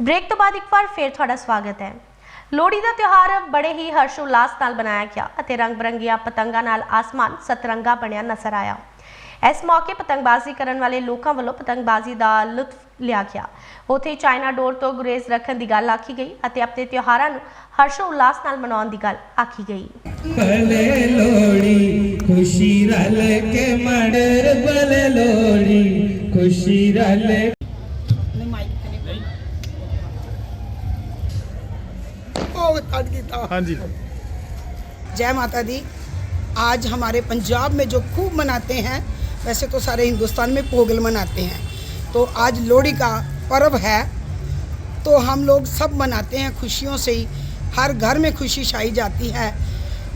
Break ਤੋਂ ਬਾਅਦ ਇੱਕ ਵਾਰ ਫੇਰ ਤੁਹਾਡਾ ਸਵਾਗਤ ਹੈ। ਲੋਹੜੀ ਦਾ ਤਿਉਹਾਰ ਬੜੇ ਹੀ ਹਰਸ਼ ਉਲਾਸ ਨਾਲ ਮਨਾਇਆ ਗਿਆ ਅਤੇ ਰੰਗ ਬਰੰਗੀਆਂ ਪਤੰਗਾਂ ਨਾਲ ਆਸਮਾਨ ਸਤਰੰਗਾ ਬਣਿਆ ਨਜ਼ਰ ਆਇਆ। ਇਸ ਮੌਕੇ ਪਤੰਗਬਾਜ਼ੀ ਕਰਨ ਵਾਲੇ ਲੋਕਾਂ ਵੱਲੋਂ ਪਤੰਗਬਾਜ਼ੀ ਦਾ ਲੁਤਫ ਲਿਆ ਗਿਆ। ਉਥੇ ਚਾਈਨਾ ਡੋਰ ਤੋਂ ਗੁਰੇਜ਼ ਰੱਖਣ ਦੀ ਗੱਲ ਆਖੀ ਗਈ ਅਤੇ ਆਪਣੇ ਤਿਉਹਾਰਾਂ ਨੂੰ ਹਰਸ਼ ਉਲਾਸ ਨਾਲ ਮਨਾਉਣ ਦੀ ਗੱਲ ਆਖੀ ਗਈ। ਬਲੇ ਲੋੜੀ ਖੁਸ਼ੀ ਰਲ ਕੇ ਮੜਰ ਬਲੇ ਲੋੜੀ ਖੁਸ਼ੀ ਰਲ हाँ जय माता दी। आज हमारे पंजाब में जो खूब मनाते हैं वैसे तो सारे हिंदुस्तान में पोगल मनाते हैं। तो आज लोहड़ी का पर्व है तो हम लोग सब मनाते हैं खुशियों से ही। हर घर में खुशी छाई जाती है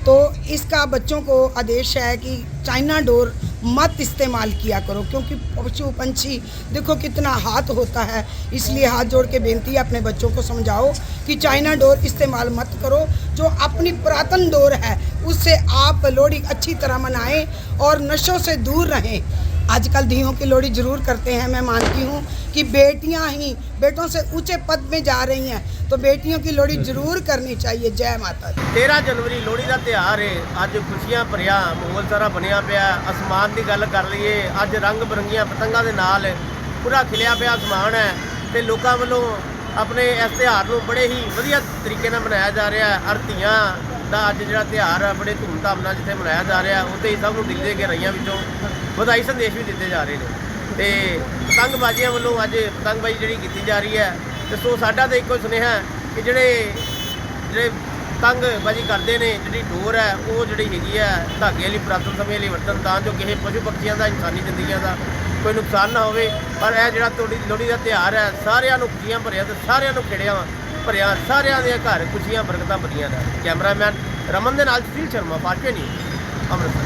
तो इसका बच्चों को आदेश है कि चाइना डोर मत इस्तेमाल किया करो, क्योंकि पशु पंछी देखो कितना हाथ होता है। इसलिए हाथ जोड़ के बेनती है अपने बच्चों को समझाओ कि चाइना डोर इस्तेमाल मत करो। जो अपनी पुरातन डोर है उससे आप लोहड़ी अच्छी तरह मनाएँ और नशों से दूर रहें। आजकल धियों की लोहड़ी जरूर करते हैं मैं मानती हूँ कि बेटियाँ ही बेटों से ऊंचे पद में जा रही हैं तो बेटियों की लोहड़ी जरूर करनी चाहिए जय माता दी 13 ਜਨਵਰੀ ਲੋਹੜੀ ਦਾ ਤਿਉਹਾਰ ਹੈ ਅੱਜ ਖੁਸ਼ੀਆਂ ਭਰਿਆ ਮਾਹੌਲ ਸਾਰਾ ਬਣਿਆ ਪਿਆ ਅਸਮਾਨ ਦੀ ਗੱਲ ਕਰ ਲਈਏ ਅੱਜ ਰੰਗ ਬਰੰਗੀਆਂ ਪਤੰਗਾਂ ਦੇ ਨਾਲ ਪੂਰਾ ਖਿਲਿਆ ਪਿਆ ਅਸਮਾਨ ਹੈ ਤੇ ਲੋਕਾਂ ਵੱਲੋਂ ਆਪਣੇ ਇਸ ਤਿਉਹਾਰ ਨੂੰ ਬੜੇ ਹੀ ਵਧੀਆ ਤਰੀਕੇ ਨਾਲ ਮਨਾਇਆ ਜਾ ਰਿਹਾ ਹੈ ਅਰਤੀਆਂ ਦਾ ਅੱਜ ਜਿਹੜਾ ਤਿਉਹਾਰ ਆ, ਬੜੇ ਧੂਮਧਾਮ ਨਾਲ ਜਿੱਥੇ ਮਨਾਇਆ ਜਾ ਰਿਹਾ, ਉੱਥੇ ਹੀ ਸਭ ਨੂੰ ਦਿਲ ਦੇ ਗਹਿਰਾਈਆਂ ਵਿੱਚੋਂ ਵਧਾਈ ਸੰਦੇਸ਼ ਵੀ ਦਿੱਤੇ ਜਾ ਰਹੇ ਨੇ। ਤੇ ਪਤੰਗਬਾਜ਼ੀਆਂ ਵੱਲੋਂ ਅੱਜ ਪਤੰਗਬਾਜ਼ੀ ਜਿਹੜੀ ਕੀਤੀ ਜਾ ਰਹੀ ਹੈ, ਤੇ ਸੋ ਸਾਡਾ ਤਾਂ ਇੱਕੋ ਸੁਨੇਹਾ ਹੈ ਕਿ ਜਿਹੜੇ ਜਿਹੜੇ ਪਤੰਗਬਾਜ਼ੀ ਕਰਦੇ ਨੇ, ਜਿਹੜੀ ਡੋਰ ਹੈ, ਉਹ ਜਿਹੜੀ ਹੈਗੀ ਹੈ, ਧਾਗੇ ਵਾਲੀ ਪੁਰਾਤਨ ਸਮੇਂ ਲਈ ਵਰਤਨ ਤਾਂ ਜੋ ਕਿਸੇ ਪਸ਼ੂ ਪਕਸ਼ੀਆਂ ਦਾ, ਇਨਸਾਨੀ ਜ਼ਿੰਦਗੀਆਂ ਦਾ ਕੋਈ ਨੁਕਸਾਨ ਨਾ ਹੋਵੇ, ਪਰ ਇਹ ਜਿਹੜਾ ਤੁਹਾਡੀ ਲੋਹੜੀ ਦਾ ਤਿਉਹਾਰ ਹੈ, ਸਾਰਿਆਂ ਨੂੰ ਖੁਸ਼ੀਆਂ ਭਰਿਆ ਤੇ ਸਾਰਿਆਂ ਨੂੰ ਖੇੜਿਆ ਭਰਿਆ, ਸਾਰਿਆਂ ਦੇ ਘਰ ਖੁਸ਼ੀਆਂ, ਬਰਕਤਾਂ ਭਰੀਆਂ ਦਾ ਕੈਮਰਾਮੈਨ ਰਮਨ ਦੇ ਨਾਲ ਸੁਸ਼ੀਲ ਸ਼ਰਮਾ ਪਾਟੇ ਨਹੀਂ ਅੰਮ੍ਰਿਤਸਰ।